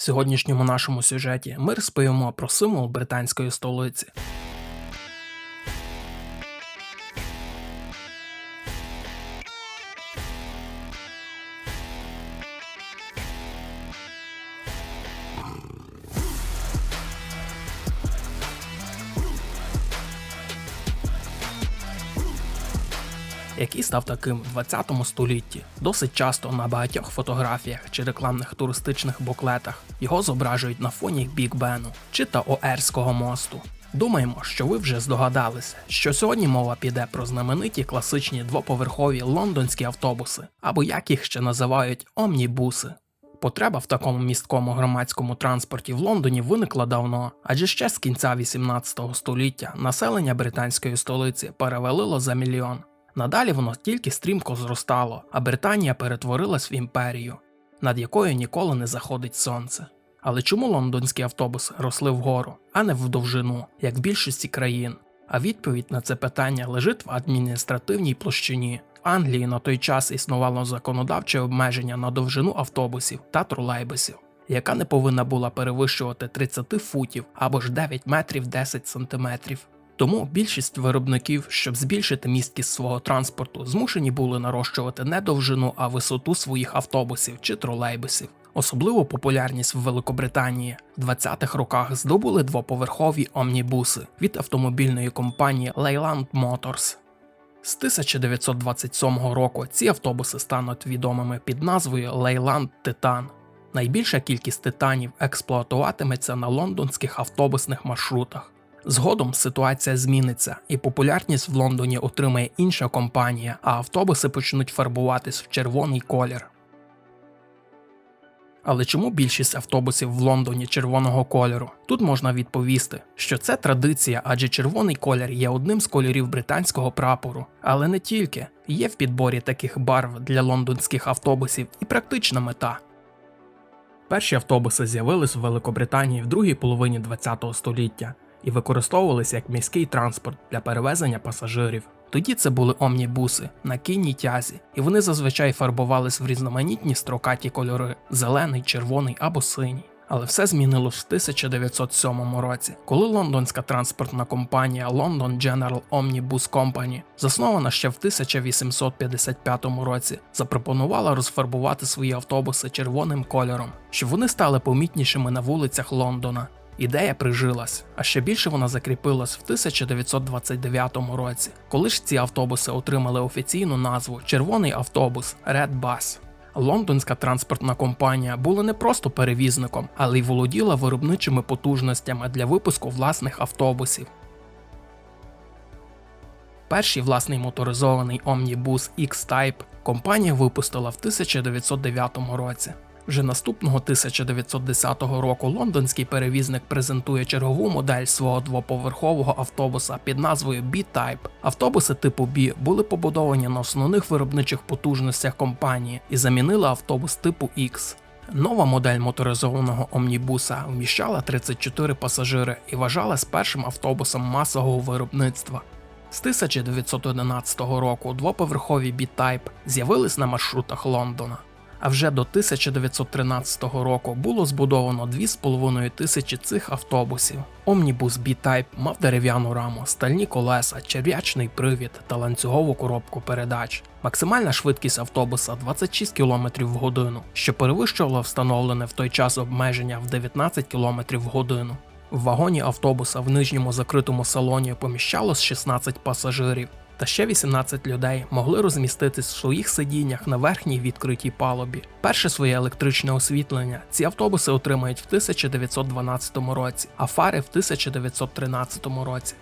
Сьогоднішньому нашому сюжеті ми розповімо про символ британської столиці. Який став таким в 20 столітті. Досить часто на багатьох фотографіях чи рекламних туристичних буклетах його зображують на фоні Біг Бену чи та Оерського мосту. Думаємо, що ви вже здогадалися, що сьогодні мова піде про знамениті класичні двоповерхові лондонські автобуси, або як їх ще називають омнібуси. Потреба в такому місткому громадському транспорті в Лондоні виникла давно, адже ще з кінця 18 століття населення британської столиці перевалило за мільйон. Надалі воно тільки стрімко зростало, а Британія перетворилась в імперію, над якою ніколи не заходить сонце. Але чому лондонські автобуси росли вгору, а не в довжину, як в більшості країн? А відповідь на це питання лежить в адміністративній площині. В Англії на той час існувало законодавче обмеження на довжину автобусів та тролейбусів, яка не повинна була перевищувати 30 футів або ж 9 метрів 10 сантиметрів. Тому більшість виробників, щоб збільшити місткість свого транспорту, змушені були нарощувати не довжину, а висоту своїх автобусів чи тролейбусів. Особливу популярність в Великобританії в 20-х роках здобули двоповерхові омнібуси від автомобільної компанії Leyland Motors. З 1927 року ці автобуси стануть відомими під назвою Leyland Titan. Найбільша кількість титанів експлуатуватиметься на лондонських автобусних маршрутах. Згодом ситуація зміниться, і популярність в Лондоні отримає інша компанія, а автобуси почнуть фарбуватись в червоний колір. Але чому більшість автобусів в Лондоні червоного кольору? Тут можна відповісти, що це традиція, адже червоний колір є одним з кольорів британського прапору. Але не тільки є в підборі таких барв для лондонських автобусів і практична мета. Перші автобуси з'явились в Великобританії в другій половині ХХ століття і використовувалися як міський транспорт для перевезення пасажирів. Тоді це були омнібуси на кінній тязі, і вони зазвичай фарбувались в різноманітні строкаті кольори зелений, червоний або синій. Але все змінилось в 1907 році, коли лондонська транспортна компанія London General Omnibus Company, заснована ще в 1855 році, запропонувала розфарбувати свої автобуси червоним кольором, щоб вони стали помітнішими на вулицях Лондона. Ідея прижилась, а ще більше вона закріпилась в 1929 році, коли ж ці автобуси отримали офіційну назву Червоний автобус Red Bus. Лондонська транспортна компанія була не просто перевізником, але й володіла виробничими потужностями для випуску власних автобусів. Перший власний моторизований омнібус X-Type компанія випустила в 1909 році. Вже наступного 1910 року лондонський перевізник презентує чергову модель свого двоповерхового автобуса під назвою B-Type. Автобуси типу B були побудовані на основних виробничих потужностях компанії і замінили автобус типу X. Нова модель моторизованого омнібуса вміщала 34 пасажири і вважалась першим автобусом масового виробництва. З 1911 року двоповерхові B-Type з'явились на маршрутах Лондона а вже до 1913 року було збудовано 2,5 тисячі цих автобусів. Омнібус B-Type мав дерев'яну раму, стальні колеса, черв'ячний привід та ланцюгову коробку передач. Максимальна швидкість автобуса 26 км в годину, що перевищувало встановлене в той час обмеження в 19 км в годину. В вагоні автобуса в нижньому закритому салоні поміщалось 16 пасажирів, та ще 18 людей могли розміститись в своїх сидіннях на верхній відкритій палубі. Перше своє електричне освітлення ці автобуси отримають в 1912 році, а фари в 1913 році.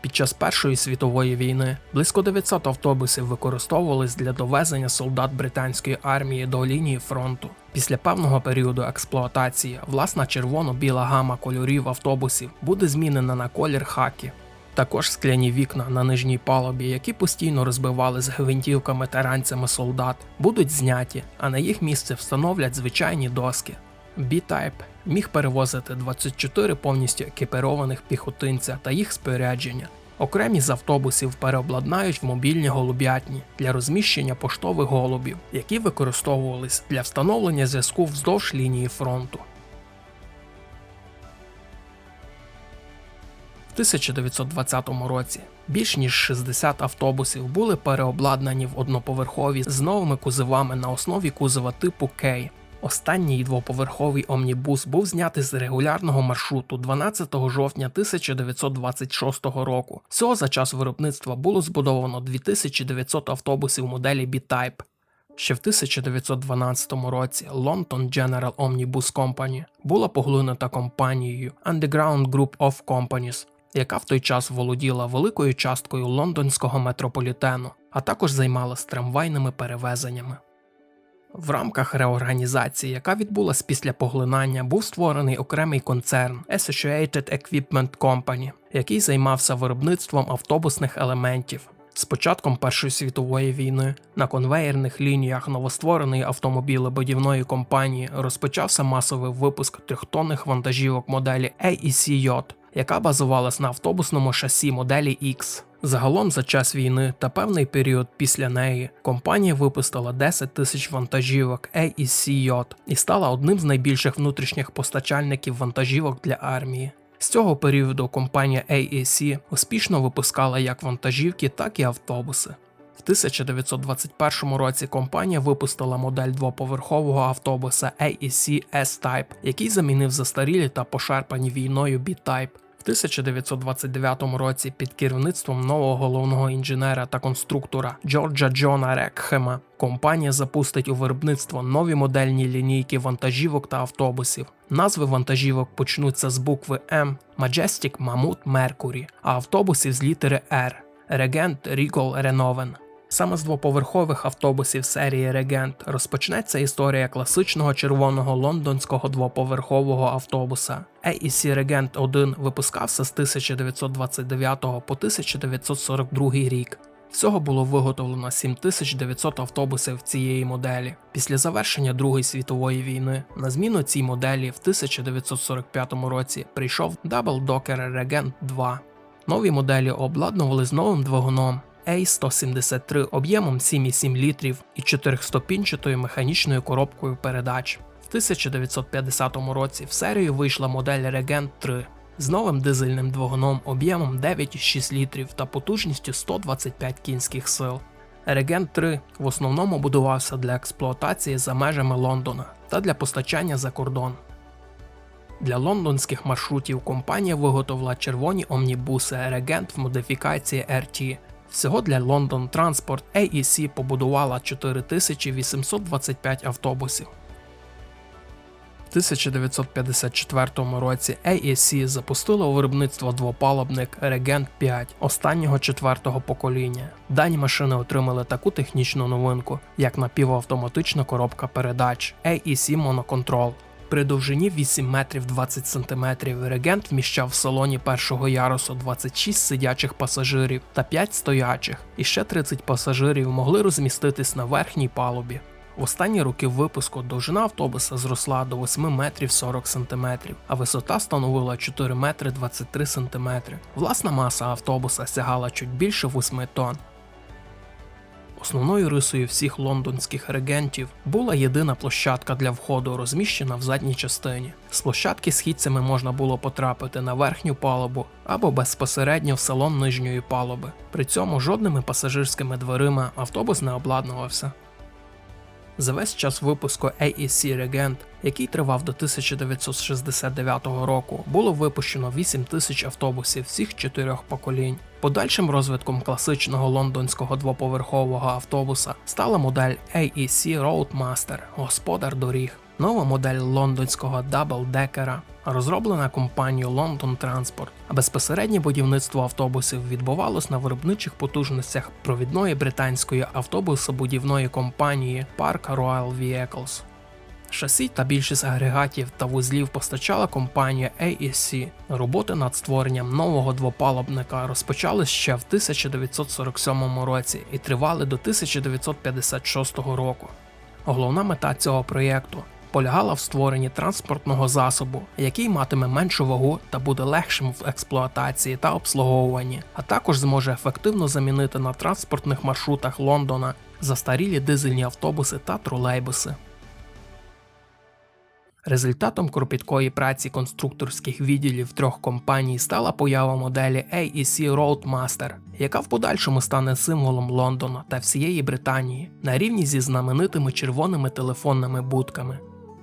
Під час Першої світової війни близько 900 автобусів використовувались для довезення солдат британської армії до лінії фронту. Після певного періоду експлуатації власна червоно-біла гама кольорів автобусів буде змінена на колір хакі. Також скляні вікна на нижній палубі, які постійно розбивали з гвинтівками та ранцями солдат, будуть зняті, а на їх місце встановлять звичайні доски. B-Type міг перевозити 24 повністю екіпірованих піхотинця та їх спорядження. Окремі з автобусів переобладнають в мобільні голуб'ятні для розміщення поштових голубів, які використовувались для встановлення зв'язку вздовж лінії фронту. 1920 році більш ніж 60 автобусів були переобладнані в одноповерхові з новими кузовами на основі кузова типу Кей. Останній двоповерховий омнібус був знятий з регулярного маршруту 12 жовтня 1926 року. Всього за час виробництва було збудовано 2900 автобусів моделі B-Type. Ще в 1912 році London General Omnibus Company була поглинута компанією Underground Group of Companies, яка в той час володіла великою часткою лондонського метрополітену, а також займалась трамвайними перевезеннями. В рамках реорганізації, яка відбулась після поглинання, був створений окремий концерн Associated Equipment Company, який займався виробництвом автобусних елементів. З початком Першої світової війни на конвеєрних лініях новоствореної автомобілебудівної компанії розпочався масовий випуск трьохтонних вантажівок моделі AEC Yacht, яка базувалась на автобусному шасі моделі X. Загалом за час війни та певний період після неї компанія випустила 10 тисяч вантажівок AEC Yacht і стала одним з найбільших внутрішніх постачальників вантажівок для армії. З цього періоду компанія AEC успішно випускала як вантажівки, так і автобуси. В 1921 році компанія випустила модель двоповерхового автобуса AEC S-Type, який замінив застарілі та пошарпані війною B-Type. В 1929 році під керівництвом нового головного інженера та конструктора Джорджа Джона Рекхема компанія запустить у виробництво нові модельні лінійки вантажівок та автобусів. Назви вантажівок почнуться з букви М Majestic Mammoth Mercury, а автобусів з літери R Regent Regal Renoven. Саме з двоповерхових автобусів серії Regent розпочнеться історія класичного червоного лондонського двоповерхового автобуса. AEC Regent 1 випускався з 1929 по 1942 рік. Всього було виготовлено 7900 автобусів цієї моделі. Після завершення Другої світової війни на зміну цій моделі в 1945 році прийшов Double Docker Regent 2. Нові моделі обладнували з новим двигуном A173 об'ємом 7,7 літрів і 4-ступінчатою механічною коробкою передач. В 1950 році в серію вийшла модель Regent 3 з новим дизельним двигуном об'ємом 9,6 літрів та потужністю 125 кінських сил. Regent 3 в основному будувався для експлуатації за межами Лондона та для постачання за кордон. Для лондонських маршрутів компанія виготовила червоні омнібуси Regent в модифікації RT. Всього для London Transport AEC побудувала 4825 автобусів. В 1954 році AEC у виробництво двопалубник Regent 5 останнього четвертого покоління. Дані машини отримали таку технічну новинку, як напівавтоматична коробка передач AEC Monocontrol. При довжині 8 метрів 20 сантиметрів регент вміщав в салоні першого ярусу 26 сидячих пасажирів та 5 стоячих, і ще 30 пасажирів могли розміститись на верхній палубі. В останні роки випуску довжина автобуса зросла до 8 метрів 40 сантиметрів, а висота становила 4 метри 23 сантиметри. Власна маса автобуса сягала чуть більше 8 тонн. Основною рисою всіх лондонських регентів була єдина площадка для входу, розміщена в задній частині. З площадки східцями можна було потрапити на верхню палубу або безпосередньо в салон нижньої палуби. При цьому жодними пасажирськими дверима автобус не обладнувався. За весь час випуску AEC Regent, який тривав до 1969 року, було випущено 8 тисяч автобусів всіх чотирьох поколінь. Подальшим розвитком класичного лондонського двоповерхового автобуса стала модель AEC Roadmaster Господар доріг. Нова модель лондонського даблдекера, розроблена компанією London Transport, а безпосереднє будівництво автобусів відбувалось на виробничих потужностях провідної британської автобусобудівної компанії Park Royal Vehicles. Шасі та більшість агрегатів та вузлів постачала компанія AEC. Роботи над створенням нового двопалубника розпочались ще в 1947 році і тривали до 1956 року. Головна мета цього проєкту полягала в створенні транспортного засобу, який матиме меншу вагу та буде легшим в експлуатації та обслуговуванні, а також зможе ефективно замінити на транспортних маршрутах Лондона застарілі дизельні автобуси та тролейбуси. Результатом кропіткої праці конструкторських відділів трьох компаній стала поява моделі AEC Roadmaster, яка в подальшому стане символом Лондона та всієї Британії на рівні зі знаменитими червоними телефонними будками.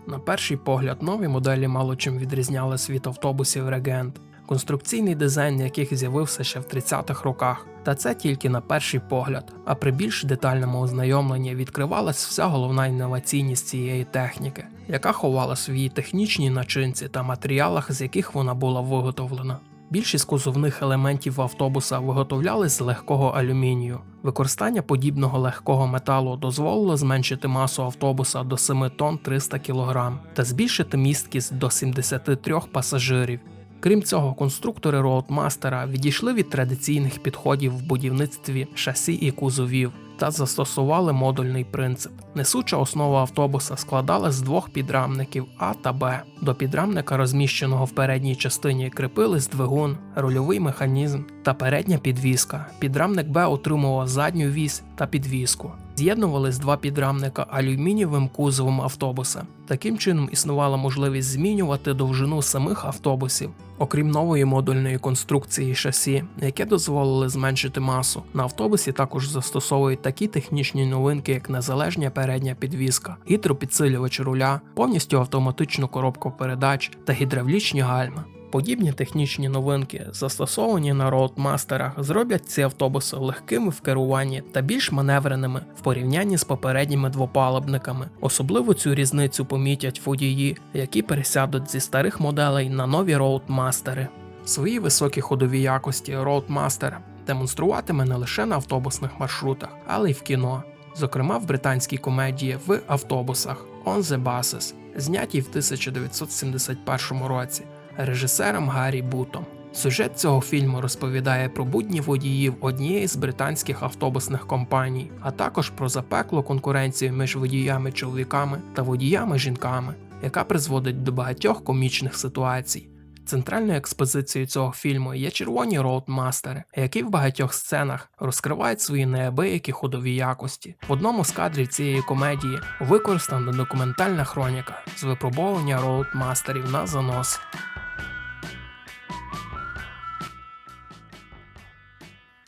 На перший погляд, нові моделі мало чим відрізнялись від автобусів Регент, конструкційний дизайн яких з'явився ще в 30-х роках. Та це тільки на перший погляд, а при більш детальному ознайомленні відкривалась вся головна інноваційність цієї техніки, яка ховалась в її технічній начинці та матеріалах, з яких вона була виготовлена. Більшість кузовних елементів автобуса виготовляли з легкого алюмінію. Використання подібного легкого металу дозволило зменшити масу автобуса до 7 тонн 300 кг та збільшити місткість до 73 пасажирів. Крім цього, конструктори Роудмастера відійшли від традиційних підходів в будівництві шасі і кузовів та застосували модульний принцип. Несуча основа автобуса складалась з двох підрамників А та Б. До підрамника, розміщеного в передній частині, кріпились двигун, рульовий механізм та передня підвіска. Підрамник Б отримував задню вісь та підвіску. З'єднувались два підрамника алюмінієвим кузовом автобуса. Таким чином існувала можливість змінювати довжину самих автобусів. Окрім нової модульної конструкції шасі, яке дозволили зменшити масу, на автобусі також застосовують такі технічні новинки, як незалежня передня підвіска, гідропідсилювач руля, повністю автоматичну коробку передач та гідравлічні гальма. Подібні технічні новинки, застосовані на роудмастерах, зроблять ці автобуси легкими в керуванні та більш маневреними в порівнянні з попередніми двопалубниками. Особливо цю різницю помітять водії, які пересядуть зі старих моделей на нові роудмастери. Свої високі ходові якості роудмастер демонструватиме не лише на автобусних маршрутах, але й в кіно. Зокрема, в британській комедії в автобусах On the Buses, знятій в 1971 році режисером Гаррі Бутом. Сюжет цього фільму розповідає про будні водіїв однієї з британських автобусних компаній, а також про запеклу конкуренцію між водіями-чоловіками та водіями-жінками, яка призводить до багатьох комічних ситуацій. Центральною експозицією цього фільму є червоні роудмастери, які в багатьох сценах розкривають свої неабиякі ходові якості. В одному з кадрів цієї комедії використана документальна хроніка з випробовування роудмастерів на занос.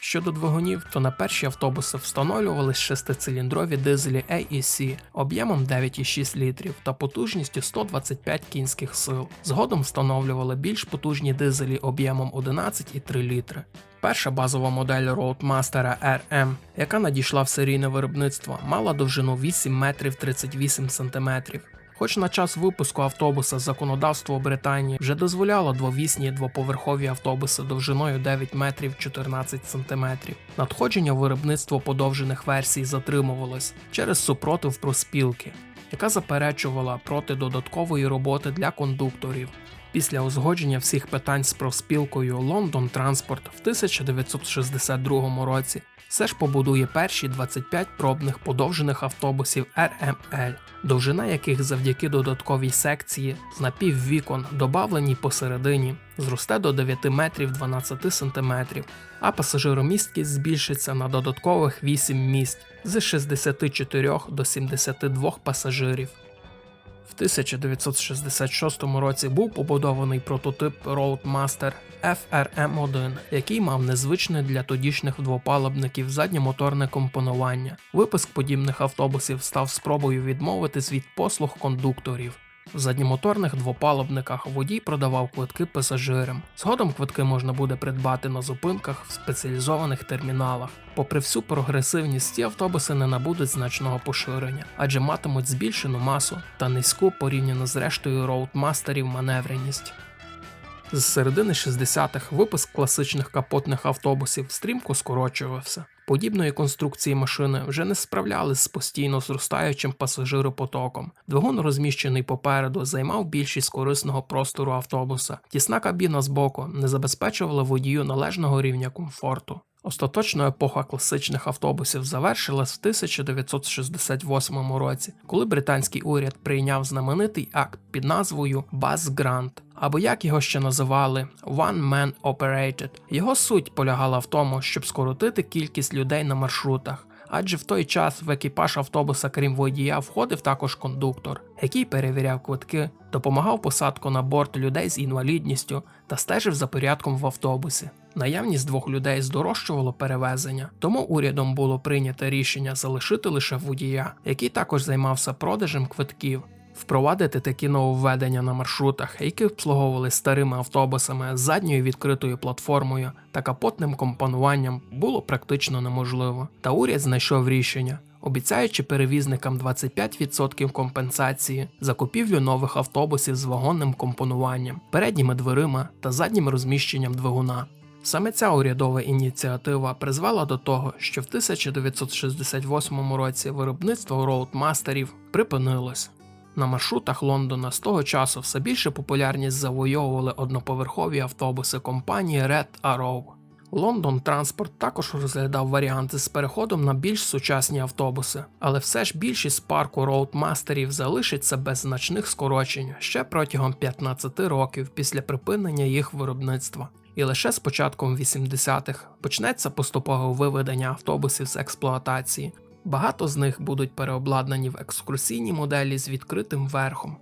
Щодо двигунів, то на перші автобуси встановлювались шестициліндрові дизелі AEC об'ємом 9,6 літрів та потужністю 125 кінських сил. Згодом встановлювали більш потужні дизелі об'ємом 11,3 літри. Перша базова модель Roadmaster RM, яка надійшла в серійне виробництво, мала довжину 8 метрів 38 сантиметрів. Хоч на час випуску автобуса законодавство Британії вже дозволяло двовісні двоповерхові автобуси довжиною 9 метрів 14 сантиметрів. Надходження виробництво подовжених версій затримувалось через супротив проспілки, яка заперечувала проти додаткової роботи для кондукторів. Після узгодження всіх питань з профспілкою Лондон Транспорт в 1962 році все ж побудує перші 25 пробних подовжених автобусів RML, довжина яких завдяки додатковій секції з напіввікон, добавленій посередині, зросте до 9 метрів 12 сантиметрів, а пасажиромісткість збільшиться на додаткових 8 місць з 64 до 72 пасажирів. В 1966 році був побудований прототип Roadmaster FRM1, який мав незвичне для тодішніх двопалубників задньомоторне компонування. Випуск подібних автобусів став спробою відмовитись від послуг кондукторів. В задньомоторних двопалубниках водій продавав квитки пасажирам. Згодом квитки можна буде придбати на зупинках в спеціалізованих терміналах. Попри всю прогресивність, ці автобуси не набудуть значного поширення, адже матимуть збільшену масу та низьку порівняно з рештою роудмастерів маневреність. З середини 60-х випуск класичних капотних автобусів стрімко скорочувався. Подібної конструкції машини вже не справлялись з постійно зростаючим пасажиропотоком. Двигун, розміщений попереду, займав більшість корисного простору автобуса. Тісна кабіна збоку не забезпечувала водію належного рівня комфорту. Остаточно епоха класичних автобусів завершилась в 1968 році, коли британський уряд прийняв знаменитий акт під назвою Bus Grant, або як його ще називали One Man Operated. Його суть полягала в тому, щоб скоротити кількість людей на маршрутах. Адже в той час в екіпаж автобуса, крім водія, входив також кондуктор, який перевіряв квитки, допомагав посадку на борт людей з інвалідністю та стежив за порядком в автобусі. Наявність двох людей здорожчувало перевезення, тому урядом було прийнято рішення залишити лише водія, який також займався продажем квитків. Впровадити такі нововведення на маршрутах, які обслуговували старими автобусами з задньою відкритою платформою та капотним компонуванням, було практично неможливо. Та уряд знайшов рішення, обіцяючи перевізникам 25% компенсації за купівлю нових автобусів з вагонним компонуванням, передніми дверима та заднім розміщенням двигуна. Саме ця урядова ініціатива призвела до того, що в 1968 році виробництво роудмастерів припинилось. На маршрутах Лондона з того часу все більше популярність завойовували одноповерхові автобуси компанії Red Arrow. Лондон Транспорт також розглядав варіанти з переходом на більш сучасні автобуси, але все ж більшість парку роудмастерів залишиться без значних скорочень ще протягом 15 років після припинення їх виробництва. І лише з початком 80-х почнеться поступове виведення автобусів з експлуатації. Багато з них будуть переобладнані в екскурсійні моделі з відкритим верхом.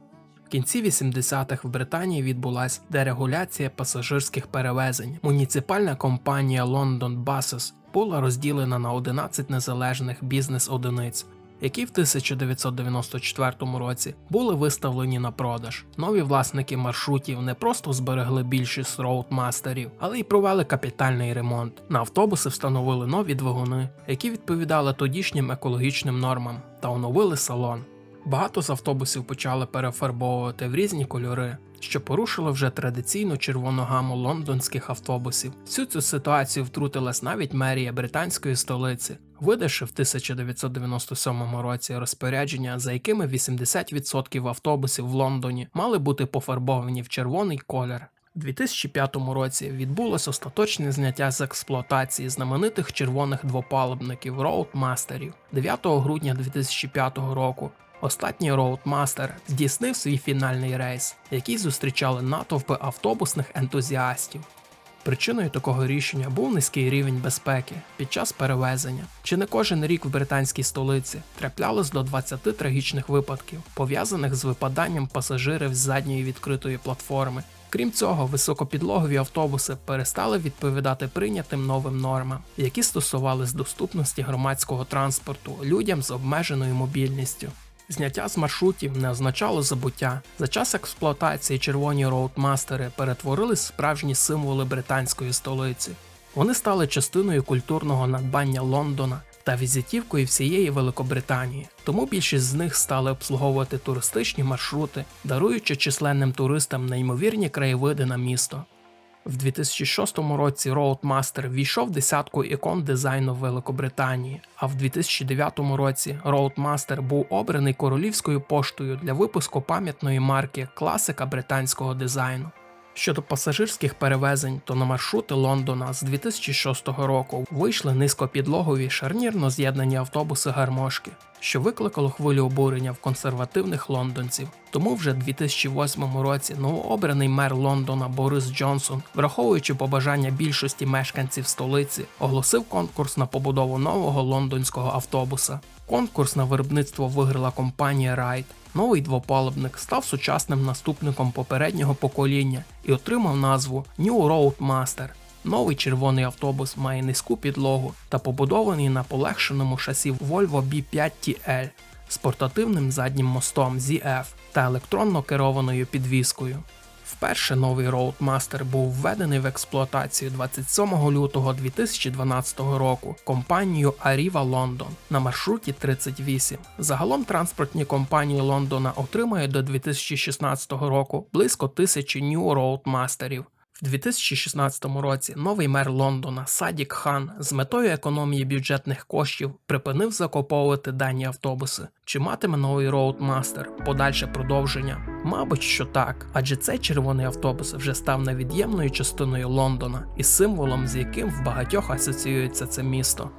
В кінці 80-х в Британії відбулася дерегуляція пасажирських перевезень. Муніципальна компанія London Buses була розділена на 11 незалежних бізнес-одиниць, які в 1994 році були виставлені на продаж. Нові власники маршрутів не просто зберегли більшість роудмастерів, але й провели капітальний ремонт. На автобуси встановили нові двигуни, які відповідали тодішнім екологічним нормам, та оновили салон. Багато з автобусів почали перефарбовувати в різні кольори, що порушило вже традиційну червону гаму лондонських автобусів. Всю цю ситуацію втрутилась навіть мерія британської столиці, видавши в 1997 році розпорядження, за якими 80% автобусів в Лондоні мали бути пофарбовані в червоний колір. У 2005 році відбулось остаточне зняття з експлуатації знаменитих червоних двопалубників роудмастерів 9 грудня 2005 року. Останній роудмастер здійснив свій фінальний рейс, який зустрічали натовпи автобусних ентузіастів. Причиною такого рішення був низький рівень безпеки під час перевезення. Чи не кожен рік в британській столиці траплялось до 20 трагічних випадків, пов'язаних з випаданням пасажирів з задньої відкритої платформи. Крім цього, високопідлогові автобуси перестали відповідати прийнятим новим нормам, які стосувались доступності громадського транспорту людям з обмеженою мобільністю. Зняття з маршрутів не означало забуття. За час експлуатації червоні роудмастери перетворились в справжні символи британської столиці. Вони стали частиною культурного надбання Лондона та візитівкою всієї Великобританії. Тому більшість з них стали обслуговувати туристичні маршрути, даруючи численним туристам неймовірні краєвиди на місто. В 2006 році Roadmaster війшов в десятку ікон дизайну Великобританії, а в 2009 році Roadmaster був обраний королівською поштою для випуску пам'ятної марки класика британського дизайну. Щодо пасажирських перевезень, то на маршрути Лондона з 2006 року вийшли низькопідлогові шарнірно з'єднані автобуси гармошки, що викликало хвилю обурення в консервативних лондонців. Тому вже 2008 році новообраний мер Лондона Борис Джонсон, враховуючи побажання більшості мешканців столиці, оголосив конкурс на побудову нового лондонського автобуса. Конкурс на виробництво виграла компанія Ride. Новий двопалубник став сучасним наступником попереднього покоління і отримав назву New Road Master. Новий червоний автобус має низьку підлогу та побудований на полегшеному шасі Volvo B5 TL з портативним заднім мостом ZF та електронно керованою підвіскою. Вперше новий Roadmaster був введений в експлуатацію 27 лютого 2012 року компанією Arriva London на маршруті 38. Загалом транспортні компанії Лондона отримають до 2016 року близько тисячі New Roadmasterів. В 2016 році новий мер Лондона Садік Хан з метою економії бюджетних коштів припинив закуповувати дані автобуси. Чи матиме новий роудмастер подальше продовження? Мабуть, що так, адже цей червоний автобус вже став невід'ємною частиною Лондона і символом, з яким в багатьох асоціюється це місто.